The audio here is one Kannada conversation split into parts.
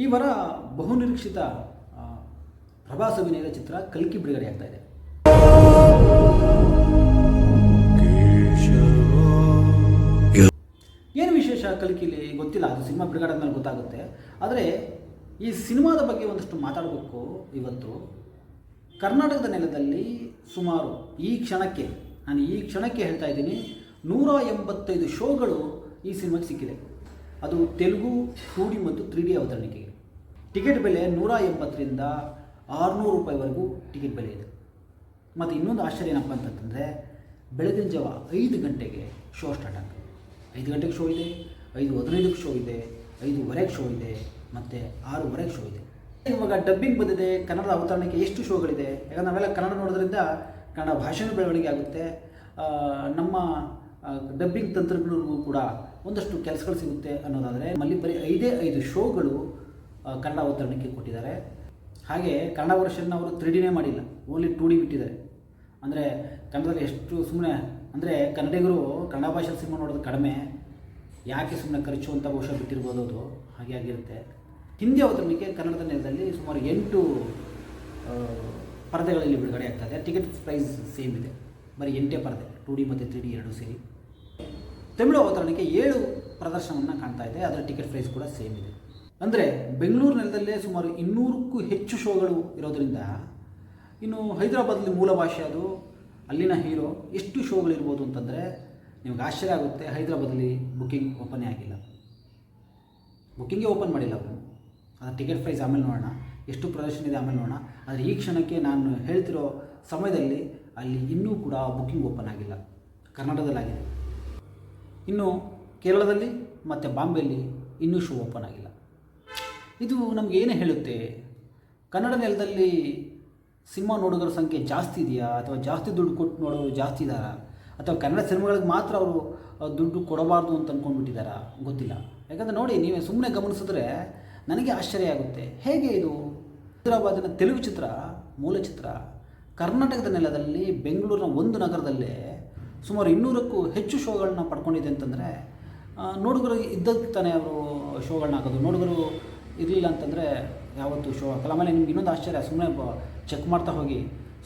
ಈ ವಾರ ಬಹುನಿರೀಕ್ಷಿತ ಪ್ರಭಾಸ ಅಭಿನಯದ ಚಿತ್ರ ಕಲ್ಕಿ ಬಿಡುಗಡೆ ಆಗ್ತಾ ಇದೆ. ಏನು ವಿಶೇಷ ಕಲ್ಕಿಲಿ? ಗೊತ್ತಿಲ್ಲ, ಅದು ಸಿನಿಮಾ ಬಿಡುಗಡೆ ಆದ್ಮೇಲೆ ಗೊತ್ತಾಗುತ್ತೆ. ಆದರೆ, ಈ ಸಿನಿಮಾದ ಬಗ್ಗೆ ಒಂದಷ್ಟು ಮಾತಾಡಬೇಕು ಇವತ್ತು. ಕರ್ನಾಟಕದ ನೆಲದಲ್ಲಿ ಸುಮಾರು ಈ ಕ್ಷಣಕ್ಕೆ, ನಾನು ಈ ಕ್ಷಣಕ್ಕೆ ಹೇಳ್ತಾ ಇದ್ದೀನಿ, ನೂರ ಎಂಬತ್ತೈದು ಶೋಗಳು ಈ ಸಿನಿಮಾಗೆ ಸಿಕ್ಕಿದೆ. ಅದು ತೆಲುಗು ಟೂ ಡಿ ಮತ್ತು ತ್ರೀ ಡಿ ಅವತರಣಿಕೆಗೆ. ಟಿಕೆಟ್ ಬೆಲೆ ನೂರ ಎಂಬತ್ತರಿಂದ ಆರುನೂರು ರೂಪಾಯಿವರೆಗೂ ಟಿಕೆಟ್ ಬೆಲೆ ಇದೆ. ಮತ್ತು ಇನ್ನೊಂದು ಆಶ್ಚರ್ಯ ಏನಪ್ಪ ಅಂತಂತಂದರೆ ಬೆಳಗಿನ ಜಾವ ಐದು ಗಂಟೆಗೆ ಶೋ ಸ್ಟಾರ್ಟ್ ಆಗ್ತದೆ. ಐದು ಗಂಟೆಗೆ ಶೋ ಇದೆ, ಐದು ಹದಿನೈದಕ್ಕೆ ಶೋ ಇದೆ, ಐದುವರೆಗೆ ಶೋ ಇದೆ, ಮತ್ತು ಆರೂವರೆಗೆ ಶೋ ಇದೆ. ಇವಾಗ ಡಬ್ಬಿಂಗ್ ಬಂದಿದೆ ಕನ್ನಡ ಅವತರಣಿಕೆ ಎಷ್ಟು ಶೋಗಳಿದೆ, ಯಾಕಂದ್ರೆ ನಾವೆಲ್ಲ ಕನ್ನಡ ನೋಡೋದ್ರಿಂದ ಕನ್ನಡ ಭಾಷೆನೂ ಬೆಳವಣಿಗೆ ಆಗುತ್ತೆ. ನಮ್ಮ ಡಬ್ಬಿಂಗ್ ತಂತ್ರಜ್ಞರಿಗೂ ಕೂಡ ಒಂದಷ್ಟು ಕೆಲಸಗಳು ಸಿಗುತ್ತೆ ಅನ್ನೋದಾದರೆ ನಮ್ಮಲ್ಲಿ ಬರೀ ಐದೇ ಐದು ಶೋಗಳು ಕನ್ನಡ ಅವತರಣಕ್ಕೆ ಕೊಟ್ಟಿದ್ದಾರೆ. ಹಾಗೆ ಕನ್ನಡ ವರ್ಷನ್ ಅವರು ತ್ರೀ ಡಿನೇ ಮಾಡಿಲ್ಲ ಓನ್ಲಿ ಟೂ ಡಿ ಬಿಟ್ಟಿದ್ದಾರೆ. ಅಂದರೆ ಕನ್ನಡದಲ್ಲಿ ಎಷ್ಟು ಸುಮ್ಮನೆ ಅಂದರೆ ಕನ್ನಡಿಗರು ಕನ್ನಡ ಭಾಷೆ ಸಿನಿಮಾ ನೋಡೋದು ಕಡಿಮೆ, ಯಾಕೆ ಸುಮ್ಮನೆ ಖರ್ಚು ಅಂತ ಬಹುಶಃ ಬಿಟ್ಟಿರ್ಬೋದು ಅದು, ಹಾಗೆ ಆಗಿರುತ್ತೆ. ಹಿಂದಿ ಅವತರಣಿಕೆ ಕನ್ನಡದ ನೆಲದಲ್ಲಿ ಸುಮಾರು ಎಂಟು ಪರದೆಗಳಲ್ಲಿ ಬಿಡುಗಡೆ ಆಗ್ತದೆ ಟಿಕೆಟ್ ಪ್ರೈಸ್ ಸೇಮ್ ಇದೆ. ಬರೀ ಎಂಟೇ ಪರದೆ ಟೂ ಡಿ ಮತ್ತು ತ್ರೀ ಡಿ ಎರಡು ಸೇರಿ. ತಮಿಳು ಅವತರಣಿಕೆ ಏಳು ಪ್ರದರ್ಶನವನ್ನು ಕಾಣ್ತಾ ಇದೆ, ಅದರ ಟಿಕೆಟ್ ಪ್ರೈಸ್ ಕೂಡ ಸೇಮ್ ಇದೆ. ಅಂದರೆ ಬೆಂಗಳೂರು ನೆಲದಲ್ಲೇ ಸುಮಾರು ಇನ್ನೂರಕ್ಕೂ ಹೆಚ್ಚು ಶೋಗಳು ಇರೋದರಿಂದ ಇನ್ನು ಹೈದರಾಬಾದಲ್ಲಿ ಮೂಲ ಭಾಷೆ ಅದು, ಅಲ್ಲಿನ ಹೀರೋ ಎಷ್ಟು ಶೋಗಳಿರ್ಬೋದು ಅಂತಂದರೆ ನಿಮ್ಗೆ ಆಶ್ಚರ್ಯ ಆಗುತ್ತೆ ಹೈದರಾಬಾದಲ್ಲಿ ಬುಕ್ಕಿಂಗ್ ಓಪನೇ ಆಗಿಲ್ಲ. ಬುಕ್ಕಿಂಗೇ ಓಪನ್ ಮಾಡಿಲ್ಲ ಅವರು. ಅದರ ಟಿಕೆಟ್ ಪ್ರೈಸ್ ಆಮೇಲೆ ನೋಡೋಣ, ಎಷ್ಟು ಪ್ರದರ್ಶನ ಇದೆ ಆಮೇಲೆ ನೋಡೋಣ. ಆದರೆ ಈ ಕ್ಷಣಕ್ಕೆ ನಾನು ಹೇಳ್ತಿರೋ ಸಮಯದಲ್ಲಿ ಅಲ್ಲಿ ಇನ್ನೂ ಕೂಡ ಬುಕ್ಕಿಂಗ್ ಓಪನ್ ಆಗಿಲ್ಲ. ಕರ್ನಾಟಕದಲ್ಲಾಗಿದೆ. ಇನ್ನು ಕೇರಳದಲ್ಲಿ ಮತ್ತು ಬಾಂಬೆಯಲ್ಲಿ ಇನ್ನೂ ಶೋ ಓಪನ್ ಆಗಿಲ್ಲ. ಇದು ನಮಗೆ ಏನು ಹೇಳುತ್ತೆ, ಕನ್ನಡ ನೆಲದಲ್ಲಿ ಸಿನಿಮಾ ನೋಡುಗರ ಸಂಖ್ಯೆ ಜಾಸ್ತಿ ಇದೆಯಾ? ಅಥವಾ ಜಾಸ್ತಿ ದುಡ್ಡು ಕೊಟ್ಟು ನೋಡೋರು ಜಾಸ್ತಿ ಇದ್ದಾರಾ ಅಥವಾ ಕನ್ನಡ ಸಿನಿಮಾಗಳಿಗೆ ಮಾತ್ರ ಅವರು ದುಡ್ಡು ಕೊಡಬಾರ್ದು ಅಂತ ಅಂದ್ಕೊಂಡ್ಬಿಟ್ಟಿದ್ದಾರಾ ಗೊತ್ತಿಲ್ಲ. ಯಾಕಂದರೆ ನೋಡಿ, ನೀವೇ ಸುಮ್ಮನೆ ಗಮನಿಸಿದ್ರೆ ನನಗೆ ಆಶ್ಚರ್ಯ ಆಗುತ್ತೆ. ಹೇಗೆ ಇದು ಹೈದರಾಬಾದಿನ ತೆಲುಗು ಚಿತ್ರ, ಮೂಲ ಚಿತ್ರ ಕರ್ನಾಟಕದ ನೆಲದಲ್ಲಿ ಬೆಂಗಳೂರಿನ ಒಂದು ನಗರದಲ್ಲೇ ಸುಮಾರು ಇನ್ನೂರಕ್ಕೂ ಹೆಚ್ಚು ಶೋಗಳನ್ನ ಪಡ್ಕೊಂಡಿದೆ ಅಂತಂದರೆ ನೋಡುಗರು ಇದ್ದಕ್ಕೆ ತಾನೇ ಅವರು ಶೋಗಳನ್ನ ಹಾಕೋದು. ನೋಡುಗರು ಇರಲಿಲ್ಲ ಅಂತಂದರೆ ಯಾವತ್ತೂ ಶೋ ಹಾಕಲ್ಲ. ಆಮೇಲೆ ನಿಮ್ಗೆ ಇನ್ನೊಂದು ಆಶ್ಚರ್ಯ ಸುಮ್ಮನೆ ಚೆಕ್ ಮಾಡ್ತಾ ಹೋಗಿ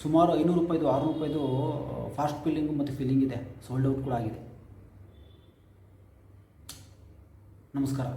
ಸುಮಾರು ಐನೂರು ರೂಪಾಯಿದು, ಆರುನೂರು ರೂಪಾಯಿದು ಫಾಸ್ಟ್ ಫಿಲ್ಲಿಂಗು ಮತ್ತು ಫಿಲ್ಲಿಂಗ್ ಇದೆ. ಸೋಲ್ಡ್ ಔಟ್ ಕೂಡ ಆಗಿದೆ. ನಮಸ್ಕಾರ.